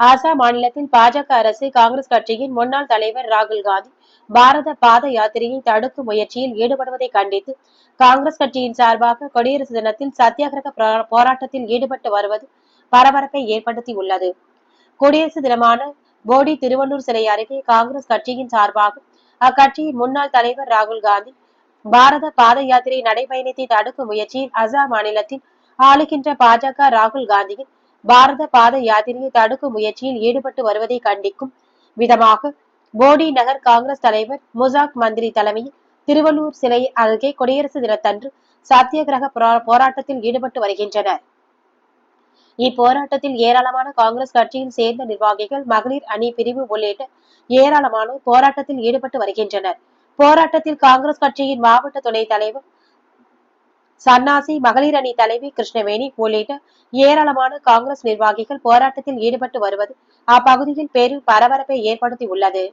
ஆசாம் மாநிலத்தில் பாஜக அரசு காங்கிரஸ் கட்சியின் முன்னாள் தலைவர் ராகுல் காந்தி பாரத பாத யாத்திரையை தடுக்கும் முயற்சியில் ஈடுபடுவதை கண்டித்து காங்கிரஸ் கட்சியின் சார்பாக குடியரசு தினத்தில் சத்தியாகிரக போராட்டத்தில் ஈடுபட்டு வருவது பரபரப்பை ஏற்படுத்தி உள்ளது குடியரசு தினமான போடி திருவள்ளூர் சிலை அருகே காங்கிரஸ் கட்சியின் சார்பாக அக்கட்சியின் முன்னாள் தலைவர் ராகுல் காந்தி பாரத பாத யாத்திரை நடைபயணத்தை தடுக்கும் முயற்சியில் அசாம் மாநிலத்தில் ஆளுகின்ற பாஜக ராகுல் காந்தியின் பாரத பாத யாத்திரையை தடுக்கும் முயற்சியில் ஈடுபட்டு வருவதை கண்டிக்கும் விதமாக போடி நகர் காங்கிரஸ் தலைவர் முசாக் மந்திரி தலைமையில் திருவள்ளூர் சிலை அருகே குடியரசு தினத்தன்று சத்தியகிரக போராட்டத்தில் ஈடுபட்டு வருகின்றனர். இப்போராட்டத்தில் ஏராளமான காங்கிரஸ் கட்சியில் சேர்ந்த நிர்வாகிகள் மகளிர் அணி பிரிவு உள்ளிட்ட ஏராளமானோர் போராட்டத்தில் ஈடுபட்டு வருகின்றனர். போராட்டத்தில் காங்கிரஸ் கட்சியின் மாவட்ட துணைத் தலைவர் சன்னாசி மகளிர் அணி தலைவி கிருஷ்ணவேணி உள்ளிட்ட ஏராளமான காங்கிரஸ் நிர்வாகிகள் போராட்டத்தில் ஈடுபட்டு வருவது அப்பகுதியில் பெரும் பரபரப்பை ஏற்படுத்தி உள்ளது